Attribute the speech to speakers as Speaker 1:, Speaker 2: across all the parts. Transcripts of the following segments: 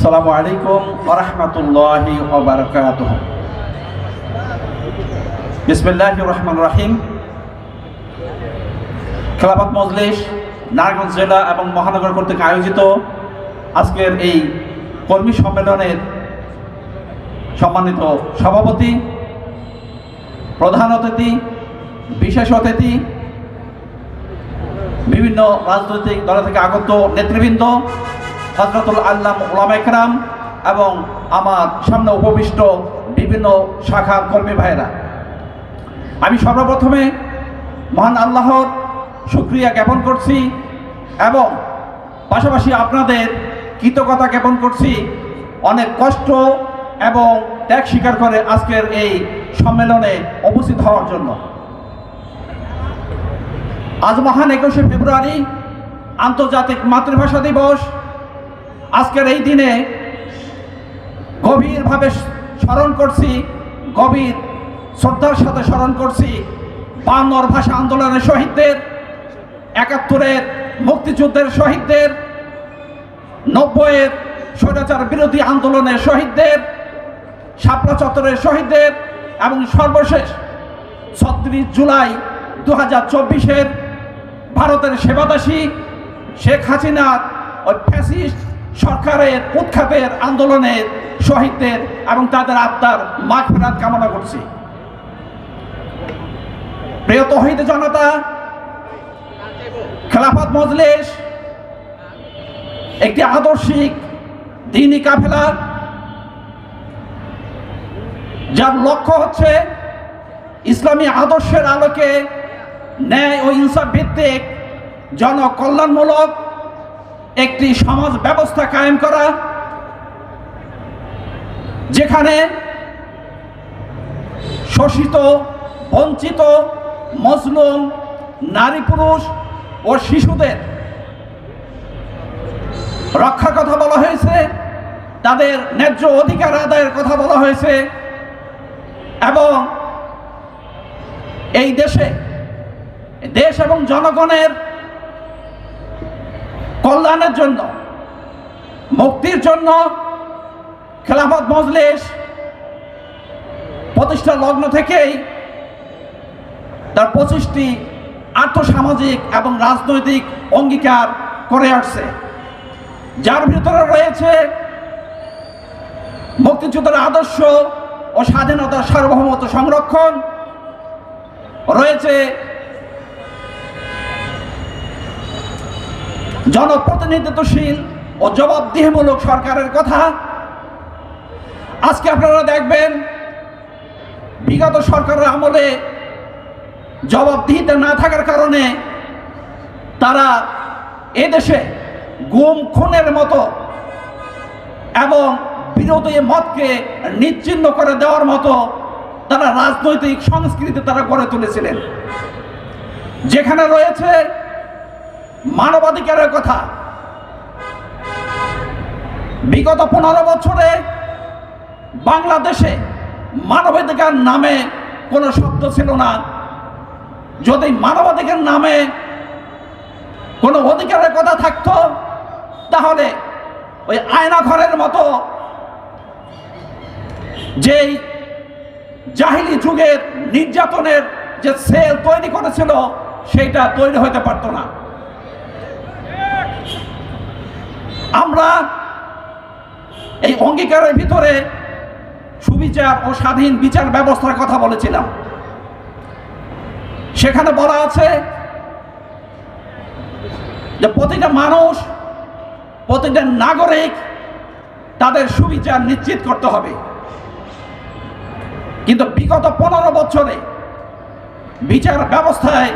Speaker 1: আসসালামু আলাইকুম ওরহমতুল্লাহি ওবরকাত বিসমিল্লাহ রহমান রাহিম। খেলাফত মজলিস নারায়ণগঞ্জ জেলা এবং মহানগর কর্তৃক আয়োজিত আজকের এই কর্মী সম্মেলনের সম্মানিত সভাপতি, প্রধান অতিথি, বিশেষ অতিথি, বিভিন্ন রাজনৈতিক দল থেকে আগত নেতৃবৃন্দ হজরতুল আল্লাহ ওলাম একরাম এবং আমার সামনে উপবিষ্ট বিভিন্ন শাখার কর্মী ভাইয়েরা। আমি সর্বপ্রথমে মহান আল্লাহর শুক্রিয়া জ্ঞাপন করছি এবং পাশাপাশি আপনাদের কৃতজ্ঞতা জ্ঞাপন করছি। অনেক কষ্ট এবং ত্যাগ স্বীকার করে আজকের এই সম্মেলনে উপস্থিত হওয়ার জন্য। আজ মহান একুশে ফেব্রুয়ারি আন্তর্জাতিক মাতৃভাষা দিবস। আজকের এই দিনে গভীরভাবে স্মরণ করছি, গভীর শ্রদ্ধার সাথে স্মরণ করছি বাংলার ভাষা আন্দোলনের শহীদদের, একাত্তরের মুক্তিযুদ্ধের শহীদদের, নব্বইয়ের স্বৈরাচার বিরোধী আন্দোলনের শহীদদের, শাপলা চত্বরের শহীদদের এবং সর্বশেষ ছত্রিশ জুলাই দু হাজার চব্বিশের ভারতের সেবাদাসী শেখ হাসিনার ওই ফ্যাসিস্ট সরকারের, উৎখাতের আন্দোলনের শহীদদের এবং তাদের আত্মার মাঠ ফেরাত কামনা করছি। প্রিয় তহিদ জনতা, খেলাফত মজলিস একটি আদর্শিক দিনই কাফেলা। যার লক্ষ্য হচ্ছে ইসলামী আদর্শের আলোকে ন্যায় ও ইনসাফ ভিত্তিক জনকল্যাণমূলক একটি সমাজ ব্যবস্থা কায়েম করা, যেখানে শোষিত, বঞ্চিত, মজলুম, নারী পুরুষ ও শিশুদের রক্ষার কথা বলা হয়েছে, তাদের ন্যায্য অধিকার আদায়ের কথা বলা হয়েছে এবং এই দেশে, দেশ এবং জনগণের কল্যাণের জন্য, মুক্তির জন্য খেলাফত মজলিস প্রতিষ্ঠা লগ্ন থেকেই তার পঁচিশটি আর্থসামাজিক এবং রাজনৈতিক অঙ্গীকার করে আসছে। যার ভিতরে রয়েছে মুক্তিযুদ্ধের আদর্শ ও স্বাধীনতার সার্বভৌমত্ব সংরক্ষণ, রয়েছে জনপ্রতিনিধিত্বশীল ও জবাবদিহিমূলক সরকারের কথা। আজকে আপনারা দেখবেন, বিগত সরকারের আমলে জবাবদিহিতে না থাকার কারণে তারা এদেশে গুম, খুনের মতো এবং বিরোধী মতকে নিচ্ছিন্ন করে দেওয়ার মতো তারা রাজনৈতিক সংস্কৃতি তারা গড়ে তুলেছিলেন। যেখানে রয়েছে মানবাধিকারের কথা। বিগত পনেরো বছরে বাংলাদেশে মানবাধিকার নামে কোনো শব্দ ছিল না। যদি মানবাধিকার নামে কোনো অধিকারের কথা থাকতো, তাহলে ওই আয়না ঘরের মতো যেই জাহিলি যুগের নির্যাতনের যে সেল তৈরি করেছিল, সেইটা তৈরি হতে পারতো না। আমরা এই অঙ্গীকারের ভিতরে সুবিচার ও স্বাধীন বিচার ব্যবস্থার কথা বলেছিলাম। সেখানে বলা আছে যে প্রতিটা মানুষ, প্রতিটা নাগরিক তাদের সুবিচার নিশ্চিত করতে হবে। কিন্তু বিগত পনেরো বছরে বিচার ব্যবস্থায়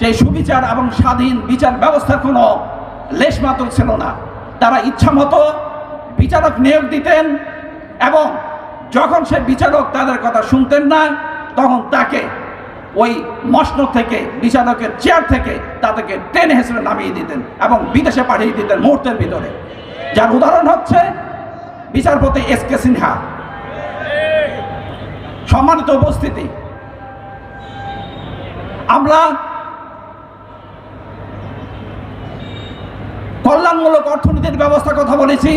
Speaker 1: সেই সুবিচার এবং স্বাধীন বিচার ব্যবস্থার কোনো লেশমাত্র ছিল না। তারা ইচ্ছা মতো বিচারক নিয়োগ দিতেন এবং যখন সে বিচারক তাদের কথা শুনতেন না, তখন তাকে ওই মশন থেকে, বিচারকের চেয়ার থেকে তাদেরকে টেনে হেসড়ে নামিয়ে দিতেন এবং বিদেশে পাঠিয়ে দিতেন মুহূর্তের ভিতরে। যার উদাহরণ হচ্ছে বিচারপতি এস কে সিনহা। সম্মানিত উপস্থিতি, আমরা কল্যাণমূলক অর্থনীতির ব্যবস্থা কথা বলেছি।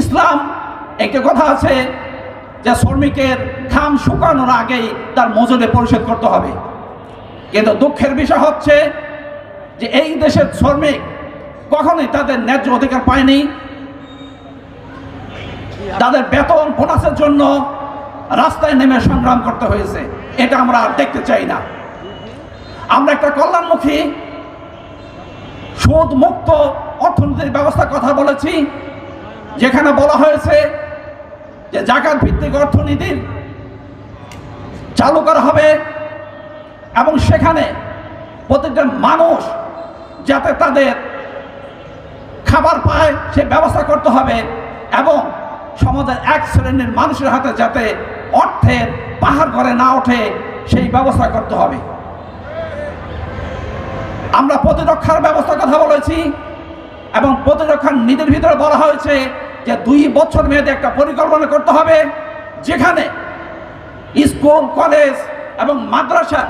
Speaker 1: ইসলাম একটি কথা আছে যে শ্রমিকের ঘাম শুকানোর আগেই তার মজুরি পরিশোধ করতে হবে। কিন্তু দুঃখের বিষয় হচ্ছে যে এই দেশের শ্রমিক কখনোই তাদের ন্যায্য অধিকার পায়নি। তাদের বেতন বোনাসের জন্য রাস্তায় নেমে সংগ্রাম করতে হয়েছে। এটা আমরা দেখতে চাই না। আমরা একটা কল্যাণমুখী সুদ মুক্ত অর্থনীতির ব্যবস্থার কথা বলেছি, যেখানে বলা হয়েছে যে জাকাত ভিত্তিক অর্থনীতির চালু করা হবে এবং সেখানে প্রত্যেকটা মানুষ যাতে তাদের খাবার পায়, সে ব্যবস্থা করতে হবে এবং সমাজের এক শ্রেণির মানুষের হাতে যাতে অর্থের পাহাড় করে না ওঠে, সেই ব্যবস্থা করতে হবে। আমরা প্রতিরক্ষার ব্যবস্থার কথা বলেছি এবং প্রতিরক্ষার নীতির ভিতরে বলা হয়েছে যে দুই বছর মেয়াদে একটা পরিকল্পনা করতে হবে, যেখানে স্কুল, কলেজ এবং মাদ্রাসা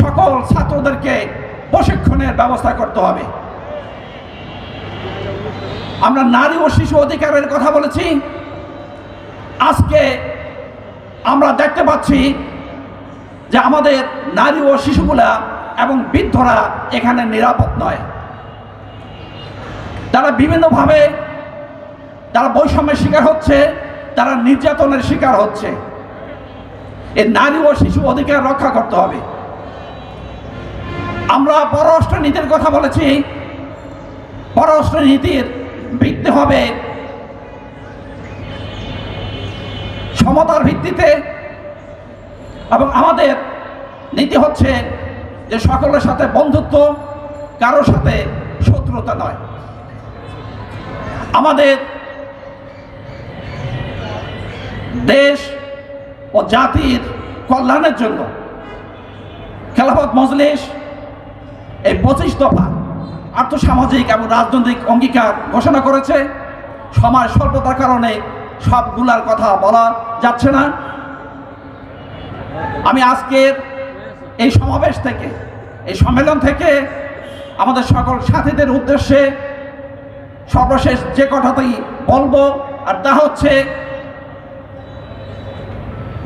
Speaker 1: সকল ছাত্রদেরকে প্রশিক্ষণের ব্যবস্থা করতে হবে। আমরা নারী ও শিশু অধিকারের কথা বলেছি। আজকে আমরা দেখতে পাচ্ছি যে আমাদের নারী ও শিশুগুলা এবং বৃদ্ধরা এখানে নিরাপদ নয়। তারা বিভিন্নভাবে তারা বৈষম্যের শিকার হচ্ছে, তারা নির্যাতনের শিকার হচ্ছে। এই নারী ও শিশু অধিকার রক্ষা করতে হবে। আমরা পররাষ্ট্র নীতির কথা বলেছি। পররাষ্ট্র নীতির ভিত্তি হবে সমতার ভিত্তিতে এবং আমাদের নীতি হচ্ছে যে সকলের সাথে বন্ধুত্ব, কারোর সাথে শত্রুতা নয়। আমাদের দেশ ও জাতির কল্যাণের জন্য খেলাফত মজলিস এই পঁচিশ দফা আর্থসামাজিক এবং রাজনৈতিক অঙ্গীকার ঘোষণা করেছে। সময় স্বল্পতার কারণে সবগুলার কথা বলা যাচ্ছে না। আমি আজকের এই সমাবেশ থেকে, এই সম্মেলন থেকে আমাদের সকল সাথীদের উদ্দেশ্যে সর্বশেষ যে কথাটাই বলব, আর তা হচ্ছে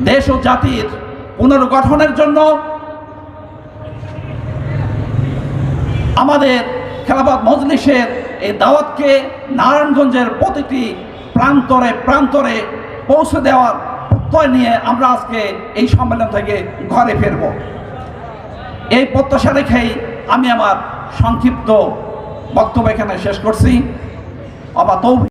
Speaker 1: দেশ ও জাতির পুনর্গঠনের জন্য আমাদের খেলাফত মজলিসের এই দাওয়াতকে নারায়ণগঞ্জের প্রতিটি প্রান্তরে প্রান্তরে পৌঁছে দেওয়ার প্রত্যয় নিয়ে আমরা আজকে এই সম্মেলন থেকে ঘরে ফিরব। এই প্রত্যাশা রেখেই আমি আমার সংক্ষিপ্ত বক্তব্য এখানে শেষ করছি। তৌফিক